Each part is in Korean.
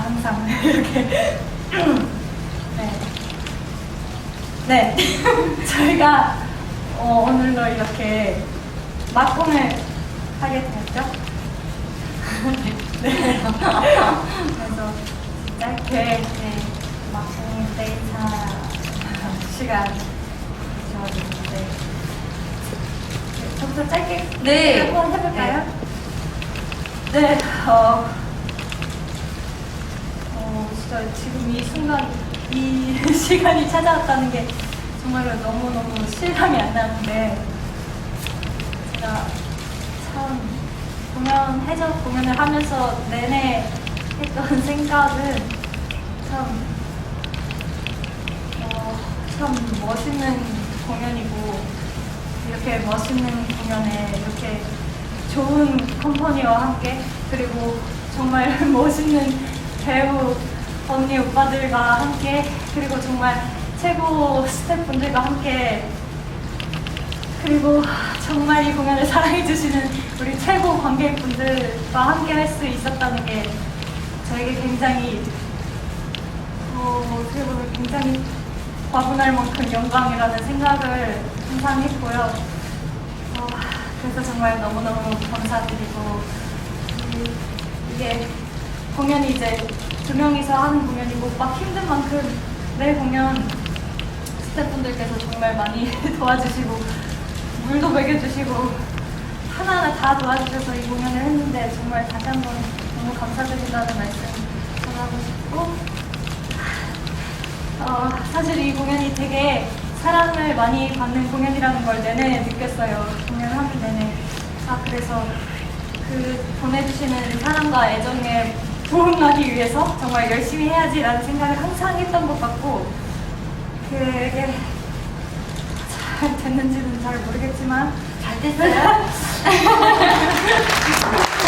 항상 이렇게 네. 네. 저희가 어, 오늘로 이렇게 막공을 하게 되었죠. 네. 그래서 짧게 네, 막공 데이터 시간 주어졌는데 저부터 짧게 네. 한번 해볼까요? 네. 어, 어, 진짜 지금 이 순간, 이 시간이 찾아왔다는 게 정말로 너무너무 실감이 안 나는데, 제가 참, 공연, 해적 공연을 하면서 내내 했던 생각은 참, 어, 참 멋있는 공연이고, 이렇게 멋있는 공연에 이렇게 좋은 컴퍼니와 함께 그리고 정말 멋있는 배우 언니 오빠들과 함께 그리고 정말 최고 스태프분들과 함께 그리고 정말 이 공연을 사랑해 주시는 우리 최고 관객분들과 함께 할 수 있었다는 게 저에게 굉장히 어, 어떻게 보면 굉장히 과분할 만큼 영광이라는 생각을 항상 했고요. 어, 그래서 정말 너무너무 감사드리고 이- 이게 공연이 이제 두 명이서 하는 공연이고 막 힘든 만큼 내 공연 스태프분들께서 정말 많이 도와주시고 물도 먹여주시고 하나하나 다 도와주셔서 이 공연을 했는데 정말 다시 한번 너무 감사드린다는 말씀 전하고 싶고 어, 사실 이 공연이 되게 사랑을 많이 받는 공연이라는 걸 내내 느꼈어요. 공연을 하는 내내. 아, 그래서 그 보내주시는 사랑과 애정에 도움하기 위해서 정말 열심히 해야지라는 생각을 항상 했던 것 같고, 그게 잘 됐는지는 잘 모르겠지만, 잘 됐어요.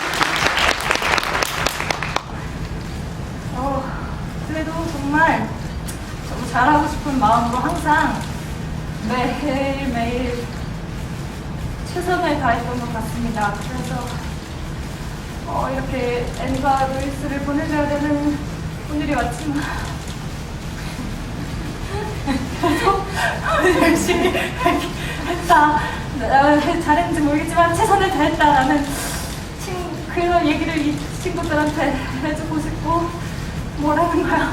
어, 그래도 정말 너무 잘하고 싶은 마음으로 항상 매일매일 최선을 다했던 것 같습니다. 그래서 어, 이렇게 앤과 루이스를 보내줘야 되는 오늘이 왔지만 그래도 열심히 했다. 어, 잘했는지 모르겠지만 최선을 다했다라는 친, 그런 얘기를 이 친구들한테 해주고 싶고 뭐라는 거야.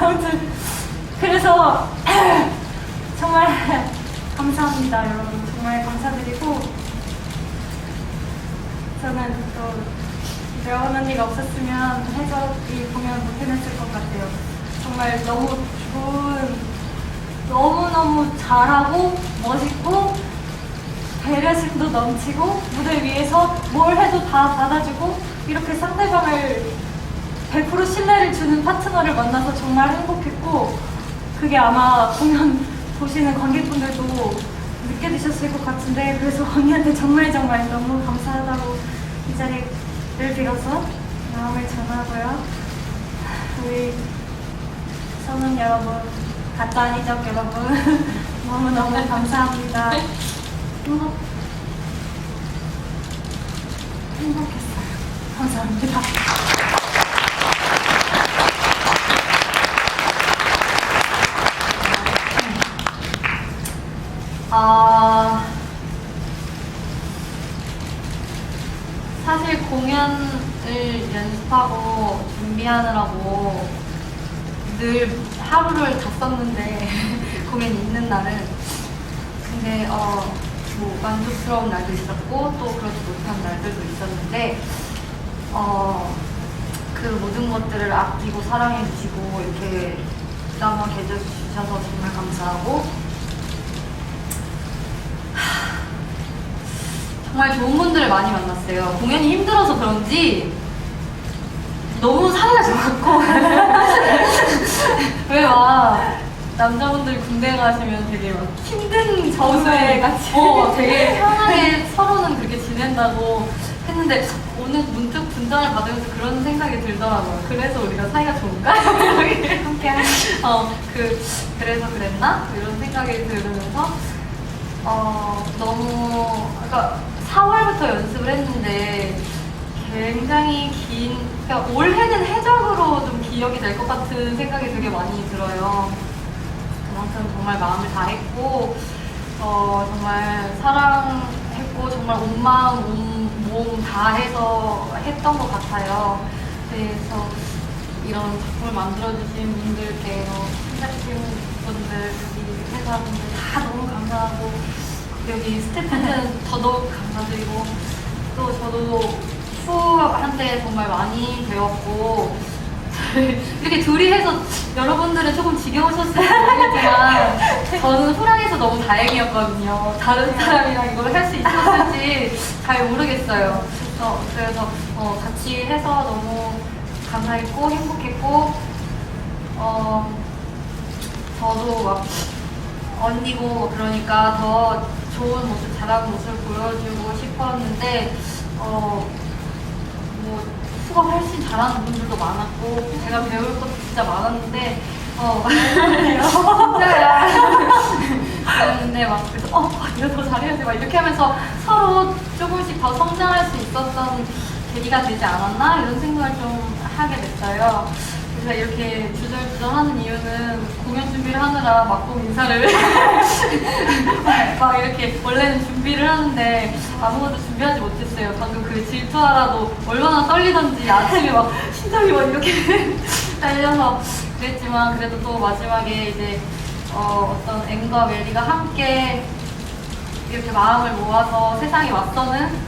아무튼 그래서 정말 감사합니다 여러분 정말 감사드리고 저는 또 여원 언니가 없었으면 해적이 공연 못 해냈을 것 같아요. 정말 너무 좋은 너무너무 잘하고 멋있고 배려심도 넘치고 무대 위에서 뭘 해도 다 받아주고 이렇게 상대방을 100% 신뢰를 주는 파트너를 만나서 정말 행복했고 그게 아마 공연 보시는 관객분들도 느껴지셨을 것 같은데 그래서 언니한테 정말 정말 너무 감사하다고 이 자리를 빌어서 마음을 전하고요. 우리 선은 여러분 가짜 아니적 여러분. 너무너무 감사합니다. 행복, 행복했어요. 감사합니다 아 사실 공연을 연습하고 준비하느라고 늘 하루를 다 썼는데 공연 있는 날은 근데 어 뭐 만족스러운 날도 있었고 또 그렇지 못한 날들도 있었는데 어 그 모든 것들을 아끼고 사랑해 주시고 이렇게 부담하게 해주셔서 정말 감사하고 정말 좋은 분들을 많이 만났어요. 공연이 힘들어서 그런지 너무 사이가 좋았고 왜 막 남자분들 군대 가시면 되게 막 힘든 저수에 같이 어, 되게 편하게 서로는 그렇게 지낸다고 했는데 오늘 문득 분장을 받으면서 그런 생각이 들더라고요. 그래서 우리가 사이가 좋은가? 함께 어, 그, 그래서 그랬나? 이런 생각이 들으면서 어, 너무, 그러니까 4월부터 연습을 했는데 굉장히 긴, 그러니까 올해는 해적으로 좀 기억이 될 것 같은 생각이 되게 많이 들어요. 그만큼 정말 마음을 다했고, 어, 정말 사랑했고, 정말 온 마음, 온 몸 다 해서 했던 것 같아요. 그래서 이런 작품을 만들어주신 분들께, 어, 제작진 분들, 회사분들 다 너무 감사하고, 여기 스태프분들은 더더욱 감사드리고, 또 저도 수업한테 정말 많이 배웠고, 이렇게 둘이 해서 여러분들은 조금 지겨우셨을지 모르겠지만 저는 후랑에서 너무 다행이었거든요. 다른 사람이랑 이걸 할 수 있었을지 잘 모르겠어요. 그래서, 그래서 어, 같이 해서 너무 감사했고 행복했고 어, 저도 막 언니고 그러니까 더 좋은 모습, 잘하는 모습을 보여주고 싶었는데 어, 뭐 수가 훨씬 잘하는 분들도 많았고 제가 배울 것도 진짜 많았는데 어. 진짜야 그랬는데 막 그래서 어 이거 더 잘해야지 막 이렇게 하면서 서로 조금씩 더 성장할 수 있었던 계기가 되지 않았나? 이런 생각을 좀 하게 됐어요. 그래서 이렇게 주절주절하는 이유는 공연 준비를 하느라 막공 인사를 막 이렇게 원래는 준비를 하는데 아무것도 준비하지 못했어요. 방금 그 질투하라도 얼마나 떨리던지 아침에 막 심장이 막 이렇게 달려서 그랬지만 그래도 또 마지막에 이제 어, 어떤 앵과 멜리가 함께 이렇게 마음을 모아서 세상에 맞서는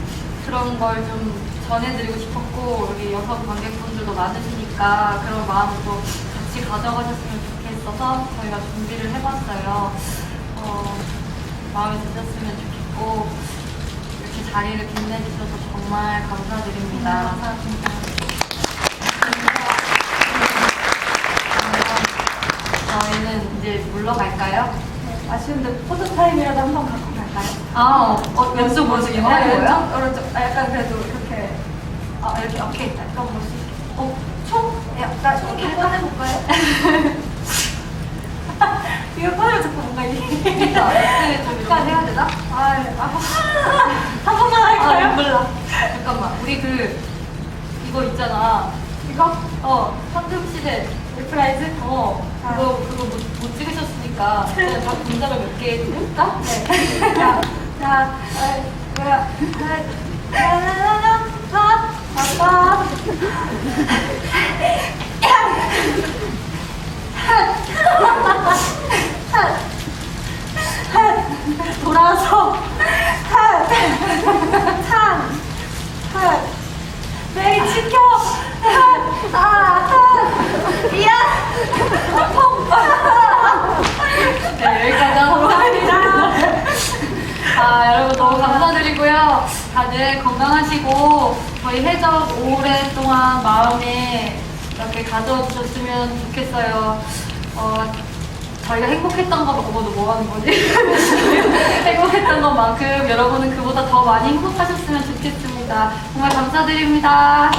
그런 걸좀 전해드리고 싶었고 여기 여성 관객분들도 많으시니까 그런 마음을 또 같이 가져가셨으면 좋겠어서 저희가 준비를 해봤어요. 어, 마음에 드셨으면 좋겠고 이렇게 자리를 빛내주셔서 정말 감사드립니다. 감사합니다. 저희는 이제 물러갈까요? 아쉬운데 포토타임이라도 한 번 갖고 갈까요? 아, 어, 왼쪽 모습 어, 있는 거예요? 오른쪽. 아, 약간 그래도 아, 이렇게, 오케이. 약간 볼수 있게. 어, 총? 약간 이렇게 꺼내볼까요? 이거 꺼내면 자꾸 뭔가 이게. 약간 해야 되나? 아, 아, 한 번만 할까요? 아, 몰라. 잠깐만. 우리 그, 이거 있잖아. 이거? 어, 황금 시대. 리프라이즈? 어, 그거, 그거 못, 못 찍으셨으니까. 그냥 다 동작을 몇개 해줄까? 네. 자, 자, 아, 뭐야. 아, 아빠. 돌아서 한, 메리 지켜, 한, 아, 한, 미안, 펑, 네, 여기까지 하겠습니다. 아, 여러분 너무 감사드리고요. 다들 건강하시고, 저희 해적 오랫동안 마음에 이렇게 가져주셨으면 좋겠어요. 어, 저희가 행복했던 것, 어머도 뭐 하는 거지? 행복했던 것만큼 여러분은 그보다 더 많이 행복하셨으면 좋겠습니다. 정말 감사드립니다.